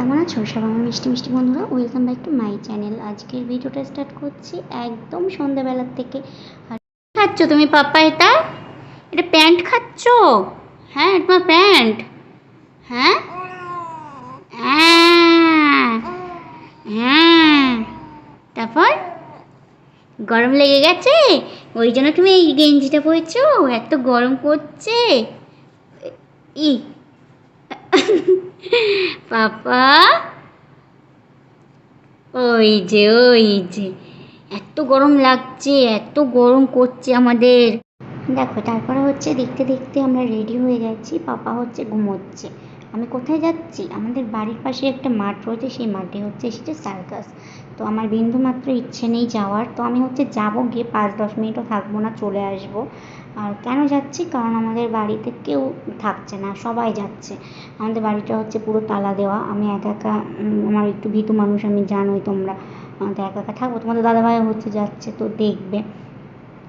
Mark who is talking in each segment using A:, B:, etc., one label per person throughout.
A: কেমন আছো? সব আমার মিষ্টি মিষ্টি বন্ধুরা welcome back to my channel আজকের ভিডিওটা স্টার্ট করছি একদম সন্ধ্যাবেলার থেকে। আর খাচ্ছ তুমি পাপা এটা? এটা প্যান্ট খাচ্ছ? হ্যাঁ তোমার প্যান্ট। হ্যাঁ? হ্যাঁ। হ্যাঁ। তারপর? গরম লেগে গেছে? ওই জন্য তুমি এই গেঞ্জিটা পরেছো? এত গরম করছে ই পাপা, ওই যে ওই যে, এত গরম লাগছে, এত গরম করছে আমাদের। দেখো, তারপরে হচ্ছে দেখতে দেখতে আমরা রেডি হয়ে যাচ্ছি পাপা হচ্ছে ঘুমোচ্ছে। আমি কোথায় যাচ্ছি? আমাদের বাড়ির পাশে একটা মাঠ রয়েছে, সেই মাঠে হচ্ছে সেটা সার্কাস তো আমার বিন্দু মাত্র ইচ্ছে নেই যাওয়ার। তো আমি হচ্ছে যাব গিয়ে পাঁচ, দশ মিনিটও থাকব না, চলে আসব। আর কেন যাচ্ছি? কারণ আমাদের বাড়িতে কেউ থাকছে না, সবাই যাচ্ছে। আমাদের বাড়িটা হচ্ছে পুরো তালা দেওয়া। আমি একা একা আমার একটু ভীতু মানুষ, আমি জানোই তোমরা। আমাদের একা একা থাকব। তোমাদের দাদাভাই হচ্ছে যাচ্ছে, তো দেখবে।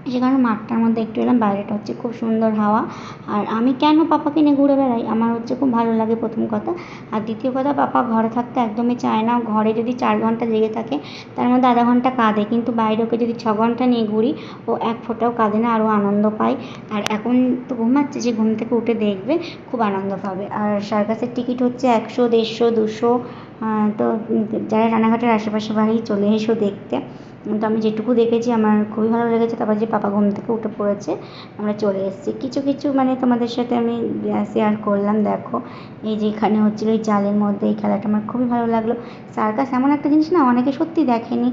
A: সে কারণে মাঠটার মধ্যে একটু এলাম, বাইরেটা হচ্ছে খুব সুন্দর হাওয়া। আর আমি কেন পাপাকে নিয়ে ঘুরে বেড়াই? আমার হচ্ছে খুব ভালো লাগে প্রথম কথা। আর দ্বিতীয় কথা, পাপা ঘরে থাকতে একদমই চায় না। ঘরে যদি চার ঘণ্টা জেগে থাকে, তার মধ্যে আধা ঘণ্টা কাঁদে। কিন্তু বাইরে ওকে যদি ছ ঘণ্টা নিয়ে ঘুরি, ও এক ফোঁটাও কাঁদে না আরও আনন্দ পায়। আর এখন তো ঘুমাচ্ছে যে ঘুম থেকে উঠে দেখবে, খুব আনন্দ পাবে। আর সার্কাসের টিকিট হচ্ছে একশো, দেড়শো, দুশো তো যারা রানাঘাটের আশেপাশে বাড়ি চলে এসো দেখতে। তো আমি যেটুকু দেখেছি, আমার খুবই ভালো লেগেছে। তারপর যে পাপা ঘুম থেকে উঠে পড়েছে, আমরা চলে এসেছি। কিছু কিছু মানে তোমাদের সাথে আমি শেয়ার করলাম। দেখো, এই যে এখানে হচ্ছিল এই জালের মধ্যে এই খেলাটা আমার খুবই ভালো লাগল। সার্কাস এমন একটা জিনিস না, অনেকে সত্যি দেখেনি।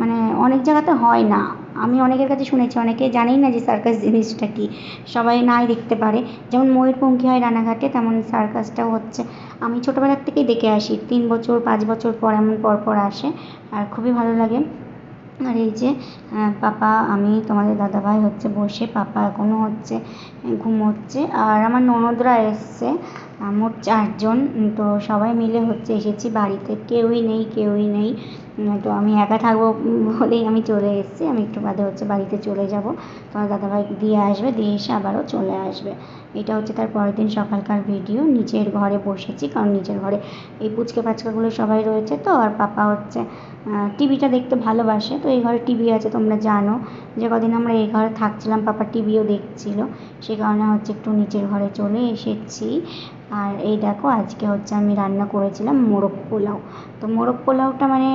A: মানে অনেক জায়গাতে হয় না। আমি অনেকের কাছে শুনেছি, অনেকে জানেই না যে সার্কাস জিনিসটা কি। সবাই নাই দেখতে পারে। যেমন ময়ূরপঙ্খী হয় রানাঘাটে, তেমন সার্কাসটাও হচ্ছে। আমি ছোটোবেলার থেকেই দেখে আসি, তিন বছর, পাঁচ বছর পর, এমন পর পর আসে। আর খুবই ভালো লাগে। আর এই যে পাপা, আমি, তোমাদের দাদাভাই হচ্ছে বসে, পাপা এখনও হচ্ছে, ঘুমোচ্ছে। আর আমার ননদরা এসছে মোট চারজন। তো সবাই মিলে হচ্ছে এসেছি বাড়িতে। কেউই নেই কেউই নেই। তো আমি একা থাকব বলেই আমি চলে এসেছি। আমি একটু বাদে হচ্ছে বাড়িতে চলে যাব। তোমার দাদাভাই দিয়ে আসবে, দিয়ে এসে আবারও চলে আসবে। এটা হচ্ছে তার পরের দিন সকালকার ভিডিও নিচের ঘরে বসেছি, কারণ নিচের ঘরে এই পুচকে পাচকাগুলো সবাই রয়েছে তো, আর পাপা হচ্ছে টিভিটা দেখতে ভালোবাসে। তো এই ঘরে টিভি আছে, তোমরা জানো যে কদিন আমরা এই ঘরে থাকছিলাম, পাপা টিভিও দেখছিল। সে কারণে হচ্ছে একটু নিচের ঘরে চলে এসেছি। আর এই দেখো, আজকে হচ্ছে আমি রান্না করেছিলাম মোরগ পোলাও। তো মোরগ পোলাওটা মানে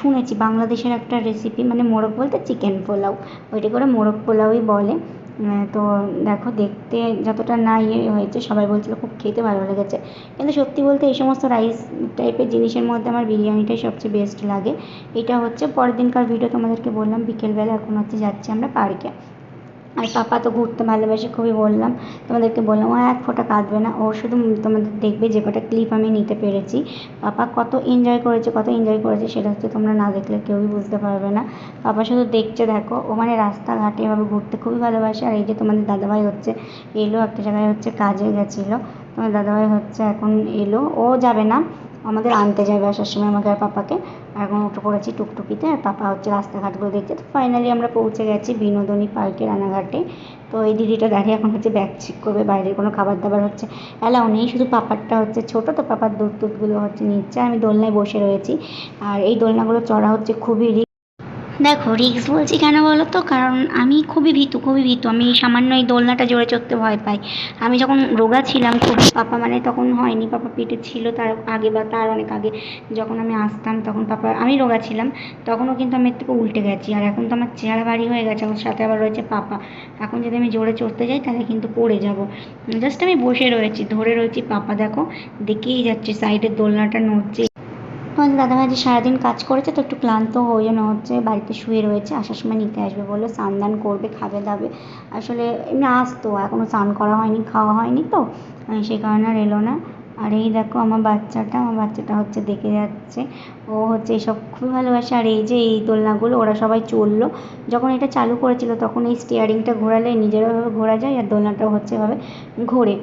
A: শুনেছি বাংলাদেশের একটা রেসিপি মানে মোরগ বলতে চিকেন পোলাও। ওইটা করে মোরগ পোলাওই বলে। তো দেখো, দেখতে যতটা না ইয়ে হয়েছে, সবাই বলছিল খুব খেতে ভালো লেগেছে। কিন্তু সত্যি বলতে এই সমস্ত রাইস টাইপের জিনিসের মধ্যে আমার বিরিয়ানিটাই সবচেয়ে বেস্ট লাগে। এটা হচ্ছে পরের দিনকার ভিডিও তোমাদেরকে বললাম, বিকেলবেলা এখন হচ্ছে যাচ্ছি আমরা পার্কে আর পাপা তো ঘুরতে ভালোবাসে, খুবই বললাম। তোমাদেরকে বললাম, ও এক ফোঁটা কাঁদবে না, ও শুধু তোমাদের দেখবে যে কটা ক্লিপ আমি নিতে পেরেছি। পাপা কত এনজয় করেছে, কত এনজয় করেছে, সেটা হচ্ছে তোমরা না দেখলে কেউই বুঝতে পারবে না। পাপা শুধু দেখছে, দেখো, ও মানে রাস্তাঘাটে এভাবে ঘুরতে খুবই ভালোবাসে। আর এই যে তোমাদের দাদাভাই হচ্ছে, এলো, একটা জায়গায় হচ্ছে কাজে গেছিল। তোমার দাদাভাই হচ্ছে, এখন এলো, ও যাবে না। আমাদের আনতে যাবে আসার সময় আমাকে আর পাপাকে। আর এখন উঠে পড়েছি টুকটুকিতে, আর পাপা হচ্ছে রাস্তাঘাটগুলো দেখছে। তো ফাইনালি আমরা পৌঁছে গেছি বিনোদনী পার্কে রানাঘাটে তো এই দিদিটা দাঁড়িয়ে এখন হচ্ছে ব্যাগ চেক করবে, বাইরের কোনো খাবার দাবার হচ্ছে। অ্যালাউ নেই শুধু পাপারটা হচ্ছে ছোট, তো পাপার দুধ টুধগুলো হচ্ছে নিচ্ছে। আমি দোলনায় বসে রয়েছি। আর এই দোলনাগুলো চড়া হচ্ছে খুবই দেখো রিক্স বলছি কেন বলো তো? কারণ আমি খুবই ভীতু খুবই ভীতু। আমি সামান্য এই দোলনাটা জোরে চড়তে ভয় পাই। আমি যখন রোগা ছিলাম, খুব পাপা মানে তখন হয়নি। পাপা পেটে ছিল তার আগে বা তার অনেক আগে। যখন আমি আসতাম, তখন পাপা, আমি রোগা ছিলাম, তখনও কিন্তু আমি এর থেকে উল্টে গেছি। আর এখন তো আমার চেহারা ভারী হয়ে গেছে আমার সাথে আবার রয়েছে পাপা। এখন যদি আমি জোরে চড়তে যাই, তাহলে কিন্তু পড়ে যাব। জাস্ট আমি বসে রয়েছি, ধরে রয়েছি পাপা, দেখো। দেখেই যাচ্ছে সাইডের দোলনাটা নড়ছে। তোমাদের দাদাভাই সারাদিন কাজ করেছে তো একটু ক্লান্ত ওই জন্য হচ্ছে, বাড়িতে শুয়ে রয়েছে, আসার সময় নিতে আসবে। বলল, স্নান দান করবে, খাবে দাবে। আসলে এমনি আসতো এখনও স্নান করা হয়নি, খাওয়া হয়নি তো সেই কারণে আর এলো না। আর এই দেখো আমার বাচ্চাটা আমার বাচ্চাটা হচ্ছে দেখে যাচ্ছে। ও হচ্ছে এসব খুবই ভালোবাসে। আর এই যে এই দোলনাগুলো, ওরা সবাই চলল যখন এটা চালু করেছিল, তখন এই স্টিয়ারিংটা ঘোরালে নিজেরাভাবে ঘোরা যায় আর দোলনাটা হচ্ছে এভাবে ঘোরে।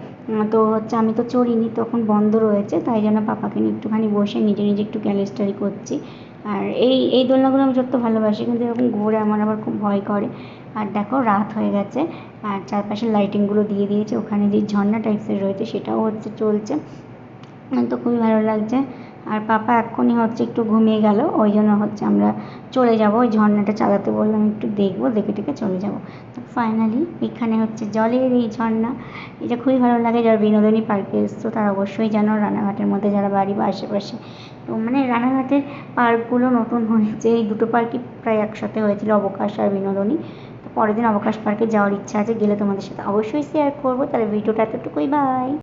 A: তো হচ্ছে আমি তো চড়িনি, তখন বন্ধ রয়েছে। তাই জন্য পাপাকে নিয়ে একটুখানি বসে নিজে নিজে একটু ক্যালেস্টারি করছি। আর এই এই দোলনাগুলো আমি চড়তে ভালোবাসি, কিন্তু এরকম ঘোরে আমার আবার খুব ভয় করে। আর দেখো, রাত হয়ে গেছে, আর চারপাশে লাইটিংগুলো দিয়ে দিয়েছে। ওখানে যে ঝর্ণা টাইপসের রয়েছে, সেটাও হচ্ছে চলছে। তো খুবই ভালো লাগছে। আর পাপা এক্ষুনি হচ্ছে একটু ঘুমিয়ে গেল, ওই জন্য হচ্ছে আমরা চলে যাব। ওই ঝর্ণাটা চালাতে বললাম, একটু দেখব, দেখে টেকে চলে যাব। তো ফাইনালি এখানে হচ্ছে জলের এই ঝর্ণা, এটা খুবই ভালো লাগে। যারা বিনোদনী পার্কে এসছো, তারা অবশ্যই জানো রানাঘাটের মধ্যে যারা বাড়ি বা আশেপাশে, তো মানে রানাঘাটের পার্কগুলো নতুন হয়েছে। এই দুটো পার্কই প্রায় একসাথে হয়েছিল, অবকাশ আর বিনোদনী। তো পরের দিন অবকাশ পার্কে যাওয়ার ইচ্ছা আছে, গেলে তোমাদের সাথে অবশ্যই শেয়ার করব। তাহলে ভিডিওটা এতটুকুই বাই